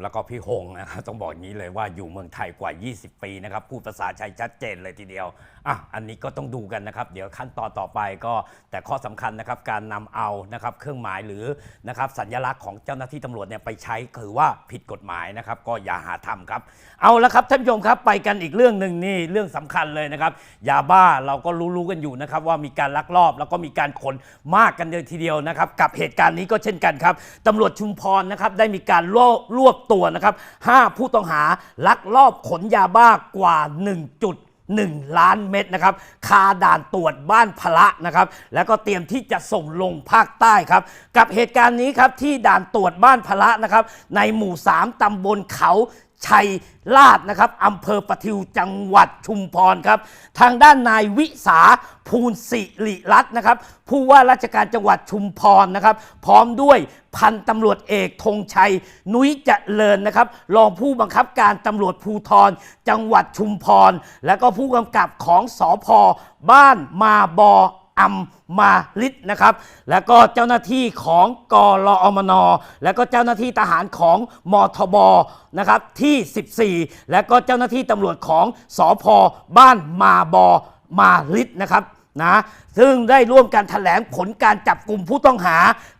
แล้วก็พี่หงนะครับต้องบอกอย่างนี้เลยว่าอยู่เมืองไทยกว่า 20 ปีนะครับพูดภาษาไทยชัดเจนเลยทีเดียวอะอันนี้ก็ต้องดูกันนะครับ เดี๋ยวขั้นตอนต่อไปก็แต่ข้อสำคัญนะครับการนำเอานะครับเครื่องหมายหรือนะครับสัญลักษณ์ของเจ้าหน้าที่ตำรวจเนี่ยไปใช้คือว่าผิดกฎหมายนะครับ ก็อย่าหาทำครับ เอาละครับท่านผู้ชมครับไปกันอีกเรื่องหนึ่งนี่เรื่องสำคัญเลยนะครับยาบ้าเราก็รู้ๆกันอยู่นะครับว่ามีการลักลอบ แล้วก็มีการขนมากกันเลยทีเดียวนะครับกับเหตุการณ์นี้ก็เช่นกันครับตำรวจชุมพรนะครับได้มีการรวบ ตัวนะครับ 5 ผู้ต้องหาลักลอบขนยาบ้ากว่า 1 จุด1 ล้านเม็ดนะครับ คาด่านตรวจบ้านพระนะครับ แล้วก็เตรียมที่จะส่งลงภาคใต้ครับ กับเหตุการณ์นี้ครับที่ด่านตรวจบ้านพระนะครับ ในหมู่ 3 ตำบลเขา ชัยลาดนะครับอำเภอประทิวจังหวัดชุมพรครับ ทางด้านนายวิสาภูลสิริรัตน์นะครับ ผู้ว่าราชการจังหวัดชุมพรนะครับ พร้อมด้วยพันตำรวจเอกธงชัย นุ้ยเจริญนะครับ รองผู้บังคับการตำรวจภูธรจังหวัดชุมพร และก็ผู้กำกับของสอพบ้านมาบอ อัมมาลิดนะครับ แล้วก็เจ้าหน้าที่ของกรออมนอ แล้วก็เจ้าหน้าที่ทหารของมทบนะครับที่ 14 แล้วก็เจ้าหน้าที่ตำรวจของสอพบ้านมาบอมาลิดนะครับ นะซึ่งได้ร่วมกันแถลงผลการจับกลุ่มผู้ต้องหา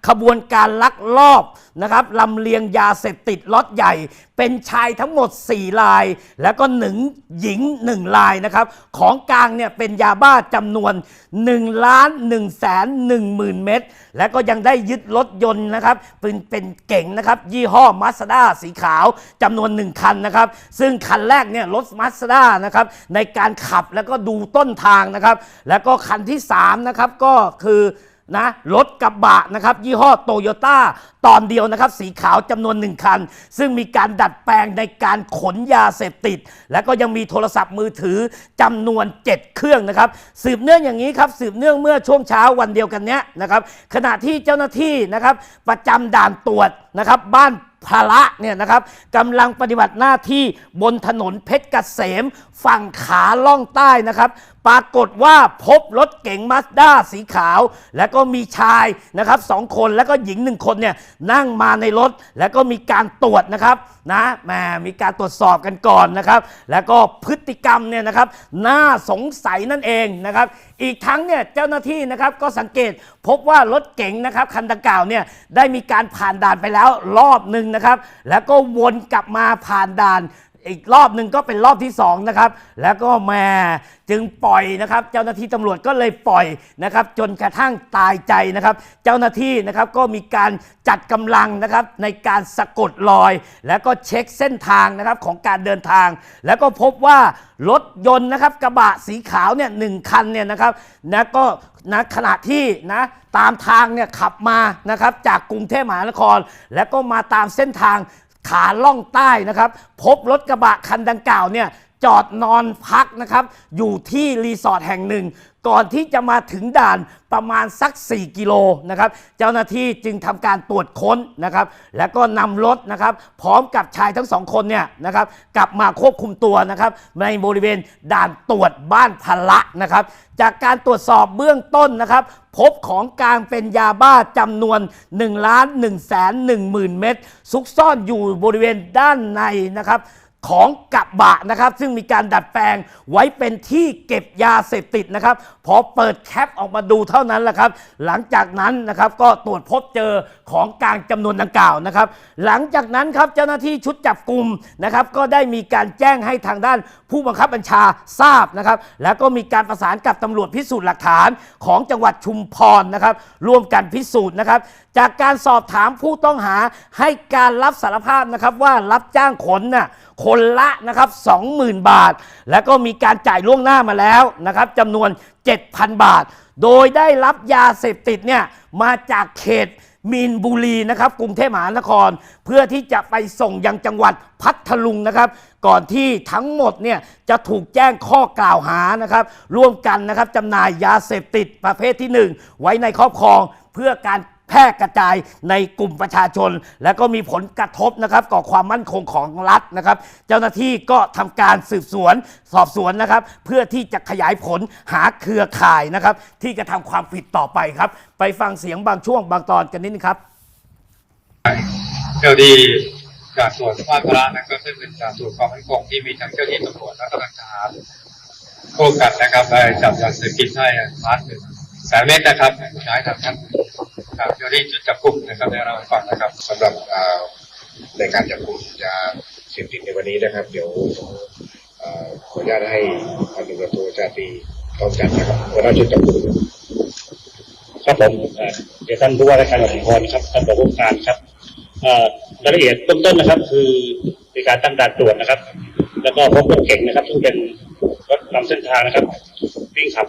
ขบวนการลักลอบนะครับลำเลียงยาเสพติดล็อตใหญ่ เป็นชายทั้งหมด4ลาย แล้วก็หนึ่งหญิง1ลายนะครับ ของกลางเนี่ยเป็นยาบ้าจำนวน1ล้าน1แสน1หมื่นเม็ดแล้วก็ยังได้ยึดรถยนต์นะครับ เป็นเป็นเก่งนะครับ ยี่ห้อมาสด้าสีขาวจำนวน 1 คันนะครับ ซึ่งคันแรกเนี่ยรถมาสด้านะครับในการขับแล้วก็ดูต้นทางนะครับ แล้วก็คันที่ 3 นะครับ ก็คือนะรถกระบะนะครับ ยี่ห้อโตโยต้าตอนเดียวนะครับ สีขาวจำนวนหนึ่งคัน ซึ่งมีการดัดแปลงในการขนยาเสพติด และก็ยังมีโทรศัพท์มือถือจำนวน 7 เครื่องนะครับ สืบเนื่องอย่างนี้ครับ สืบเนื่องเมื่อช่วงเช้าวันเดียวกันเนี้ยนะครับ ขณะที่เจ้าหน้าที่นะครับ ประจำด่านตรวจนะครับ บ้าน พระเนี่ยนะครับกำลังปฏิบัติหน้าที่บนถนนเพชรเกษม ฝั่งขาล่องใต้นะครับ ปรากฏว่าพบรถเก๋งมาสด้าสีขาว แล้วก็มีชายนะครับสองคนแล้วก็หญิงหนึ่งคนเนี่ยนั่งมาในรถ แล้วก็มีการตรวจนะครับนะแหมมีการตรวจสอบกันก่อนนะครับ แล้วก็พฤติกรรมเนี่ยนะครับน่าสงสัยนั่นเองนะครับ อีกทั้งเนี่ยเจ้าหน้าที่นะครับก็สังเกตพบว่ารถเก๋งนะครับคันดังกล่าวเนี่ยได้มีการผ่านด่านไปแล้วรอบหนึ่งนะครับ แล้วก็วนกลับมาผ่านด่าน อีกรอบหนึ่งก็เป็นรอบที่สองนะครับแล้วก็แม่จึงปล่อยนะครับ เจ้าหน้าที่ตำรวจก็เลยปล่อยนะครับ จนกระทั่งตายใจนะครับ เจ้าหน้าที่นะครับก็มีการจัดกำลังนะครับในการสะกดรอย แล้วก็เช็คเส้นทางนะครับของการเดินทาง แล้วก็พบว่ารถยนต์นะครับกระบะสีขาวเนี่ยหนึ่งคันเนี่ยนะครับนะก็นะขณะที่นะตามทางเนี่ยขับมานะครับจากกรุงเทพมหานคร แล้วก็มาตามเส้นทาง ขาล่องใต้นะครับ พบรถกระบะคันดังกล่าวเนี่ย จอดนอนพักนะครับ อยู่ที่รีสอร์ทแห่งหนึ่ง ก่อนที่จะมาถึงด่านประมาณสัก 4 กิโลนะครับ เจ้าหน้าที่จึงทำการตรวจค้นนะครับ แล้วก็นำรถนะครับ พร้อมกับชายทั้งสองคนเนี่ยนะครับ กลับมาควบคุมตัวนะครับ ในบริเวณด่านตรวจบ้านพละนะครับ จากการตรวจสอบเบื้องต้นนะครับ พบของกลางเป็นยาบ้าจำนวน1ล้าน1แสน1หมื่นเม็ดซุกซ่อนอยู่บริเวณด้านในนะครับ ของกระบะนะครับ ซึ่งมีการดัดแปลงไว้เป็นที่เก็บยาเสพติดนะครับ พอเปิดแคปออกมาดูเท่านั้นแหละครับ หลังจากนั้นนะครับก็ตรวจพบเจอของกลางจำนวนดังกล่าวนะครับ หลังจากนั้นครับเจ้าหน้าที่ชุดจับกลุ่มนะครับ ก็ได้มีการแจ้งให้ทางด้านผู้บังคับบัญชาทราบนะครับ แล้วก็มีการประสานกับตำรวจพิสูจน์หลักฐานของจังหวัดชุมพรนะครับ ร่วมกันพิสูจน์นะครับ จากการสอบถามผู้ต้องหาให้การรับสารภาพนะครับว่ารับจ้างขนน่ะคนละนะครับ20,000 บาท แล้วก็มีการจ่ายล่วงหน้ามาแล้วนะครับจำนวน 7,000 บาท โดยได้รับยาเสพติดเนี่ยมาจากเขตมีนบุรีนะครับกรุงเทพมหานคร เพื่อที่จะไปส่งยังจังหวัดพัทลุงนะครับ ก่อนที่ทั้งหมดเนี่ยจะถูกแจ้งข้อกล่าวหานะครับร่วมกันนะครับจำหน่ายยาเสพติดประเภทที่หนึ่งไว้ในครอบครองเพื่อการ แพร่กระจายในกลุ่มประชาชน และก็มีผลกระทบนะครับต่อความมั่นคงของรัฐนะครับ เจ้าหน้าที่ก็ทำการสืบสวนสอบสวนนะครับ เพื่อที่จะขยายผลหาเครือข่ายนะครับ ที่กระทำความผิดต่อไปครับ ไปฟังเสียงบางช่วงบางตอนกันนิดนึงครับเท่าที่ด่านตรวจสภาพพระนะครับซึ่งเป็นด่านตรวจความมั่นคงที่มีทั้งเจ้าหน้าที่ตำรวจและก็ทหารร่วมกันนะครับได้จับยาเสพติดได้พาร์ทหนึ่งแสนเมตรนะครับใช้ทางท่าน ทางเจ้าหน้าที่ชุดจับกุมนะครับได้เราให้ฟังนะครับสำหรับในการจับกลุ่มยาเสพติดในวันนี้นะครับ เดี๋ยวอ่าขออนุญาตให้พันตำรวจโทชาตรีทองจันทร์นะครับหัวหน้าชุดจับกลุ่มครับผมเดี๋ยวท่านผู้ว่าราชการจังหวัดพรครับท่านผู้ว่าการครับรายละเอียดเบื้องต้นนะครับ คือมีการตั้งด่านตรวจนะครับ แล้วก็พบรถเก่งนะครับซึ่งเป็นรถนำเส้นทางนะครับวิ่งขับ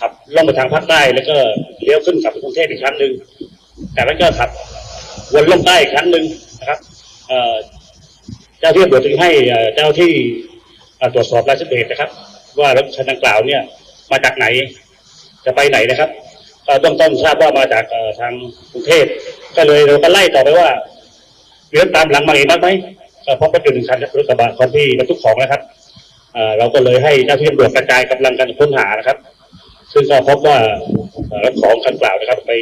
ขับล่องไปทางภาคใต้แล้วก็เลี้ยวขึ้นกลับไปกรุงเทพอีกครั้งหนึ่งจากนั้นก็ขับวนลงใต้อีกครั้งหนึ่งนะครับเจ้าที่ตำรวจจึงให้เจ้าที่ตรวจสอบรายชื่อเหตุนะครับ ว่ารถคันดังกล่าวเนี่ยมาจากไหน จะไปไหนนะครับต้องต้นทราบว่ามาจากทางกรุงเทพก็เลยเราก็ไล่ต่อไปว่ามีรถตามหลังมาอีกบ้างไหมก็พบรถยนต์หนึ่งคันรถกระบะคนที่บรรทุกของนะครับเอ่อเราก็เลยให้เจ้าที่ตำรวจกระจายกำลังกันค้นหานะครับ ซึ่งก็พบว่าเอ่อรถของคันกล่าวนะครับ ไป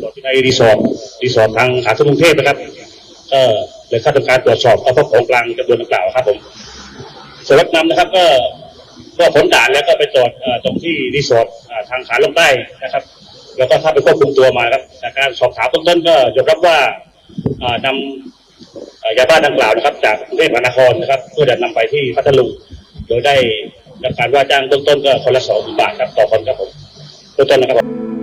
ตรวจที่ในรีสอร์ทรีสอร์ททางขาขึ้นกรุงเทพนะครับก็เลยเข้าทำการตรวจสอบก็พบของกลางจำนวนดังกล่าวครับผมส่วนรถนำนะครับ ก็ก็ผลด่านแล้วก็ไปจอดเอ่อตรงที่รีสอร์ททางขาลงใต้นะครับ แล้วก็เข้าไปควบคุมตัวมาครับจากการสอบถามเบื้องต้นก็ยอมรับว่าอ่านำยาบ้าดังกล่าวนะครับ จากกรุงเทพมหานครนะครับ เพื่อจะนำไปที่พัทลุงโดยได้รับการว่าจ้างเบื้องต้นก็คนละสองหมื่นบาทครับต่อคนครับผม เบื้